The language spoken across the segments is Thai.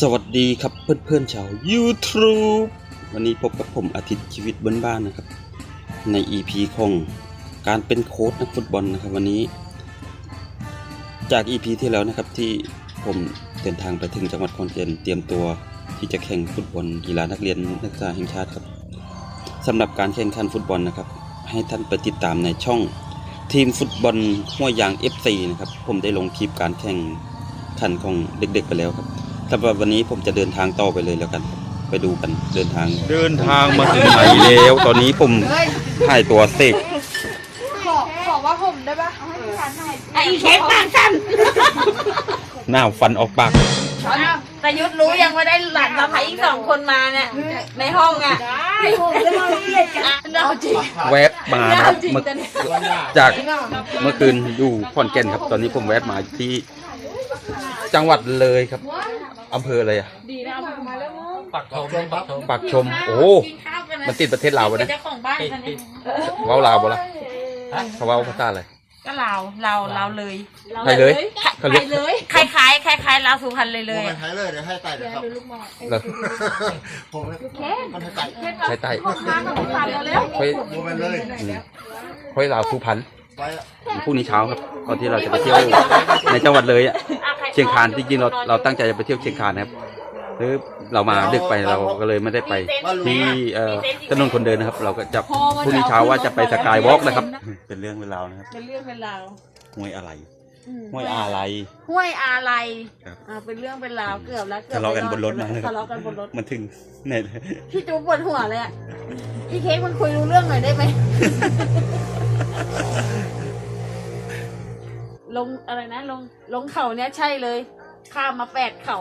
สวัสดีครับเพื่อนๆชาว YouTube วันนี้พบกับผมอาทิตย์ชีวิตบ้านๆนะครับ ใน EP ของการเป็นโค้ชนักฟุตบอลนะครับวันนี้ จาก EP ที่แล้วนะครับที่ผมเดินทางไปถึงจังหวัดขอนแก่นเตรียมตัวที่จะแข่งฟุตบอลกีฬานักเรียนนักศึกษาแห่งชาติครับสำหรับการแข่งขันฟุตบอลนะครับ ให้ท่านไปติดตามในช่องทีมฟุตบอลห้วยยาง FC นะครับผมได้ลงคลิปการแข่งขันของเด็กๆไปแล้วครับ สำหรับวันนี้ผมจะเดินทางต่อไปเลยแล้วกันครับไปดูกันเดินทาง เดินทางมาถึงไหนแล้ว ตอนนี้ผมถ่ายตัวเสกขอขอว่าผมได้ปะให้พี่ชันถ่ายไอ้เค้กปากสั้นหน้าฟันออกปากแต่ยุทธรู้ยังว่าได้หลานสะใภ้อีกสองคนมาเนี่ยในห้องอะได้ผมจะมาเรียกกันเราจริง แวะมานะครับเมื่อจากเมื่อคืนอยู่ขอนแก่นครับ ตอนนี้ผมแวะมาที่ จังหวัดเลยครับอำเภออะไรอะปักชมปักชมปากชม โอ้มันติดประเทศลาววะเป็นนะเจ้าของบ้านคันนี้เว้าลาวบ่ละเขาเว้าภาษาอะไร ก็ลาวลาวลาวเลยไทยเลยเขาเรียกคล้ายๆคล้ายๆลาวสุพรรณเลยเลยผมอะให้เลยเดี๋ยวให้ไต่เดี๋ยวครับแล้วผมมันให้ไต่ใช้ใต้แล้วค่อยผมมันเลยอืมค่อยลาวสุพรรณไปอะพรุ่งนี้เช้าครับก่อนที่เราจะไปเที่ยวในจังหวัดเลยอะ เชียงคานจริงๆเราเราตั้งใจจะไปเที่ยวเชียงคานนะครับหรือเรามาดึกไปเราก็เลยไม่ได้ไปที่เอ่อถนนคนเดินนะครับ เราก็จะพรุ่งนี้เช้าว่าจะไปสกายวอล์กนะครับ เป็นเรื่องเป็นราวนะครับเป็นเรื่องเป็นราวห้วยอะไรห้วยอะไรห้วยอะไรครับอ่าเป็นเรื่องเป็นราวเกือบแล้วเกือบทะเลาะกันบนรถมานะครับทะเลาะกันบนรถมันถึงเนี่ยพี่จูปวดหัวเลยอะพี่เค้กมันคุยรู้เรื่องหน่อยได้ไหม ลงอะไรนะลงลงเขาเนี้ยใช่เลย ข้ามมาแปดเขา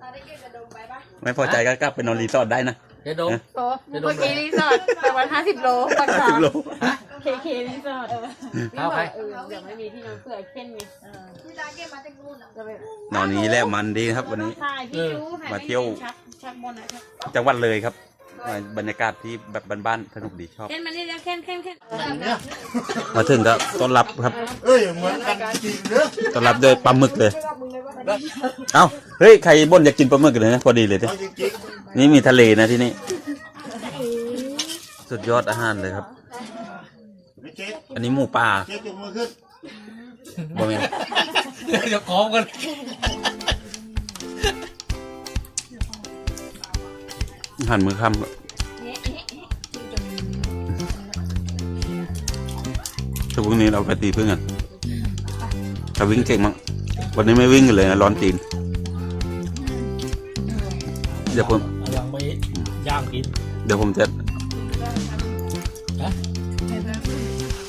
ตาได้ยืดกระดมไปปะไม่พอใจก็กลับไปนอนรีสอร์ทได้นะเดี๋ยวดม โอ้เมื่อกี้รีสอร์ทประมาณห้าสิบโลปักขาสิบโลเคเครีสอร์ทเอาไป เออเดี๋ยวไม่มีที่นอนเผื่อเข้นไงเออพี่ตาเก็บมาจากนู่นอะจะไปนอนนี้แล้วมันดีนะครับวันนี้ถ่ายพี่จูถ่มาเที่ยว ชักชักบนนะชักจังหวัดเลยครับ บรรยากาศที่แบบบ้านๆสนุกดีชอบเข็นมานี่เดี๋ยวเข็นเข็นเข็นไหนเนี่ยมาถึงก็ต้อนรับครับเอ้ยเหมือนกันจริงเด้อต้อนรับด้วยปลาหมึกเลย เอ้าเฮ้ยใครบ่นอยากกินปลาหมึกเลยนะพอดีเลยทีเอาจริงนี่มีทะเลนะที่นี่ สุดยอดอาหารเลยครับๆไม่เจ๊กอันนี้หมูป่าเจ๊กยกมือขึ้นบ่แม่นเดี๋ยวของกัน หารมือค่ำช่วงพรุ่งนี้เราไปตีพึ่งกันจะวิ่งเก่งมั้งวันนี้ไม่วิ่งกันเลยนะร้อนตีนเดี๋ยวผมยังไม่ย่างกิน เดี๋ยวผมจะ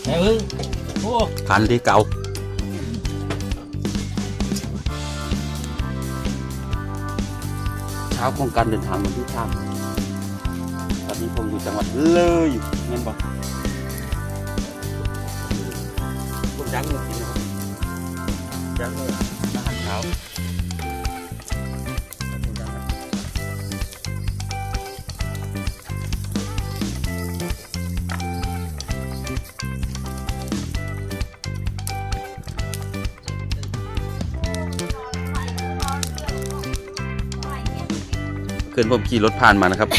แม่พึ่งโอ้พันที่เก่าเช้าของการเดินทางวันที่สามตอนนี้ ผมอยู่จังหวัดเลยเงินบอกผมยั้งมือกินนะครับยั้งมืออาหารเช้าคืนผมขี่รถผ่านมานะครับ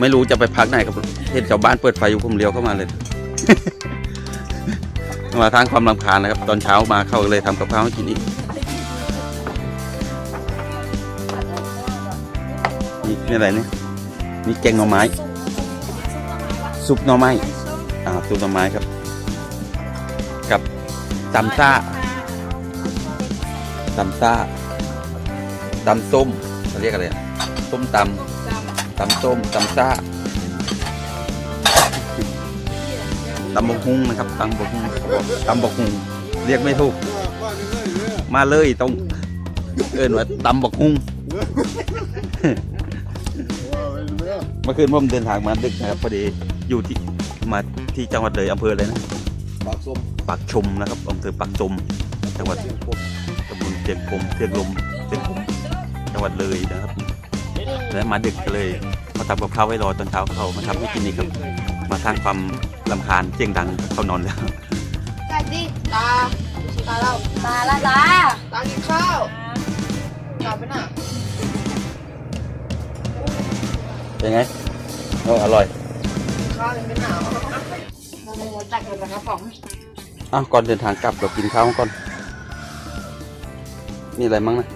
ไม่รู้จะไปพักไหนครับเห็นชาวบ้านเปิดไฟอยู่ผมเลี้ยวเข้ามาเลย มาทางความรำคาญนะครับ ตอนเช้ามาเข้าเลยทำกับข้าวให้กินอีกนี่นี่อะไรเนี่ยนี่แกงหน่อไม้ ซุปหน่อไม้อ่าซุปหน่อไม้ครับ กับตำซ่าตำซ่าตำส้มเขาเรียกอะไรอะส้มตำ ตำส้มตำซ่าตำบกฮุ้งนะครับตำบกฮุ้งเขาบอกตำบกฮุ้งเรียกไม่ถูก มาเลยต้องเอินว่าตำบกฮุ้งเมื่อคืนผมเดินทางมาดึกนะครับพอดีอยู่ที่มาที่จังหวัดเลยอำเภออะไรนะปากส้มปากชมนะครับอำเภอปากชมจังหวัดตำบลเชียงคมเชียงลมเชียงคมจังหวัดเลยนะครับ และมาดึกก็เลยมาทำกับข้าวไว้รอตอนเช้าเขามาทำให้กินอีกครับมาสร้างความลำคาญเสียงดังเขานอนแล้วใช่ดิตาตาเราตาละตาตากินข้าวาไปหน่ะเป็นไงโอ้อร่อยข้าวเป็นหนาวเราโมตักเลยนะครับผมอ้าวก่อนเดินทางกลับเรากินข้าวก่อนมีอะไรมั้งนะ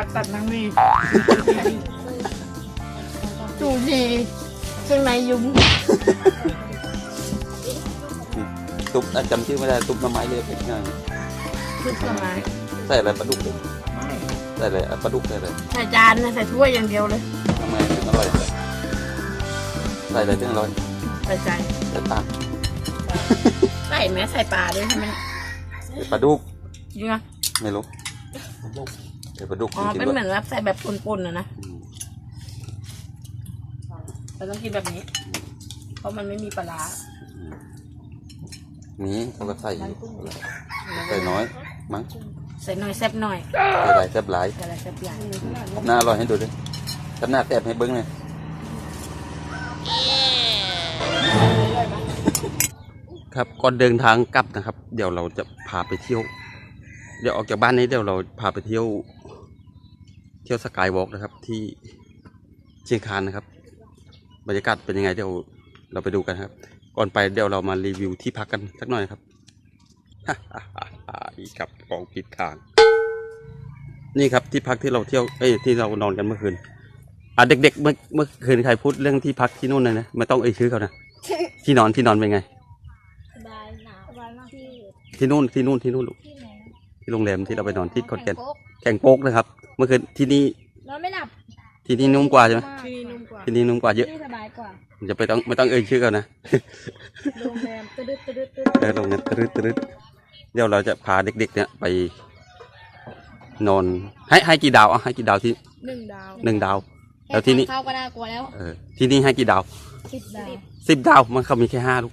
ผัดตัดนางมีจูดีเครื่องในยุ้งซุปอะจำชื่อไม่ได้ซุปหน้ำไม้เลยเป็นไงคือสมัยใส่อะไรปลาดุกเลยใส่อะไรอะปลาดุกใส่อะไรใส่จานนะใส่ถ้วยอย่างเดียวเลยทำไมถึงอร่อยใส่อะไรถึงอร่อยใส่ใจใส่ปลาใส่ไหมใส่ปลาด้วยใช่ไหมใส่ปลาดุกจริงอะไม่รู้ใส่ปลาดุกอ๋อจริเป็นงๆเหด้วยมือนแบบใส่แบบปนๆนะนะอืมเราต้องกินแบบนี้ เพราะมันไม่มีปลาร้านี่เขาก็ใส่อยู่ใส่น้อย มั้งใส่หน่อยแซ่บหน่อยใส่หลายแซ่บหลายใส่อะไรแซ่บใหญ่หน้าอร่อยให้ดูด้วยทำหน้าแซ่บให้เบิ้งเลยครับก่อนเดินทางกลับนะครับ เดี๋ยวเราจะพาไปเที่ยว เดี๋ยวออกจากบ้านนี้เดี๋ยวเราพาไปเที่ยวเที่ยวสกายวอล์กนะครับ ที่เชียงคานนะครับ บรรยากาศเป็นยังไงเดี๋ยวเราไปดูกันครับ ก่อนไปเดี๋ยวเรามารีวิวที่พักกันสักหน่อยครับอีกครับกองปิดทาง นี่ครับที่พักที่เราเที่ยวเอ้ยที่เรานอนกันเมื่อคืนอะเด็กๆเมื่อเมื่อคืนใครพูดเรื่องที่พักที่นู่นเลยนะไม่ต้องเอ่ยชื่อเขานะที่นอนที่นอนเป็นไงสบายหนาวสบายมากที่ที่นู่นที่นู่นที่นู่นลูกที่ไหนที่ โรงแรมที่เราไปนอนที่ขอนแก่นแข่งโป๊กนะครับ เมื่อคืนที่นี่นอนไม่หลับที่นี่นุ่มกว่าใช่ไหมที่นี่นุ่มกว่าที่นี่นุ่มกว่าเยอะที่สบายกว่าจะไปต้องไม่ต้องเอ่ยชื่อเขานะโรงแรมตึ๊ดตึ๊ดตึ๊ดเออโรงแรมตรึดตรึดเดี๋ยวเราจะพาเด็กๆ เนี่ยไปนอนให้ให้กี่ดาวอะให้กี่ดาวที่หนึ่งดาวหนึ่งดาว แล้วที่นี่เข้าก็น่ากลัวแล้วเออที่นี่ให้กี่ดาวสิบดาวสิบดาวมันเขามีแค่ห้าลูก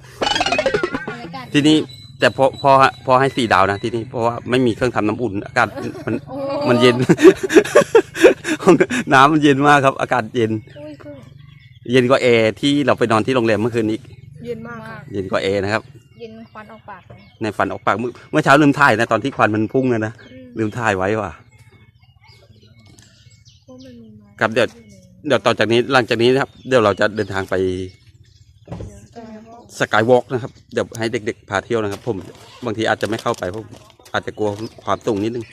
บรรยากาศที่นี่ แต่พอพอพอให้สี่ดาวนะที่นี่เพราะว่าไม่มีเครื่องทำน้ำอุ่น อากาศมันโอ้มันเย็น น้ำมันเย็นมากครับ อากาศเย็นอุ้ยคือเย็นกว่าแอร์ที่เราไปนอนที่โรงแรมเมื่อคืนนี้เย็นมากค่ะเย็นกว่าแอร์นะครับ เย็นควันออกปากเลยในฟันออกปากเมื่อเมื่อเช้าลืมถ่ายนะตอนที่ควันมันพุ่งนะนะอืมลืมถ่ายไว้ว่ะเพราะมันมีไม้ครับเดี๋ยวเดี๋ยวต่อจากนี้หลังจากนี้นะครับ เดี๋ยวเราจะเดินทางไป สกายวอล์กนะครับ เดี๋ยวให้เด็กๆ พาเที่ยวนะครับ ผมบางทีอาจจะไม่เข้าไปเพราะอาจจะกลัวความสูงนิดนึง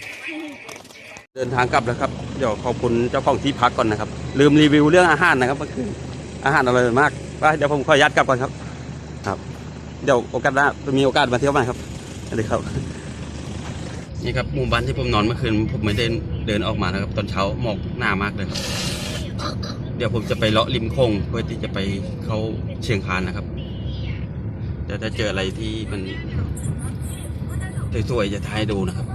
เดินทางกลับแล้วครับ เดี๋ยวขอบคุณเจ้าของที่พักก่อนนะครับ ลืมรีวิวเรื่องอาหารนะครับเมื่อคืนอาหารอร่อยมากไปเดี๋ยวผมขออนุญาตกลับก่อนครับ ครับ เดี๋ยวโอกาสหน้ามีโอกาสมาเที่ยวใหม่ครับสวัสดีครับ นี่ครับหมู่บ้านที่ผมนอนเมื่อคืนผมไม่ได้เดินออกมานะครับ ตอนเช้าหมอกหนามากเลยครับ เดี๋ยวผมจะไปเลาะริมโค้งเพื่อที่จะไปเข้าเชียงคานนะครับ แต่ถ้าเจออะไรที่มันสวยๆจะถ่ายให้ดูนะครับ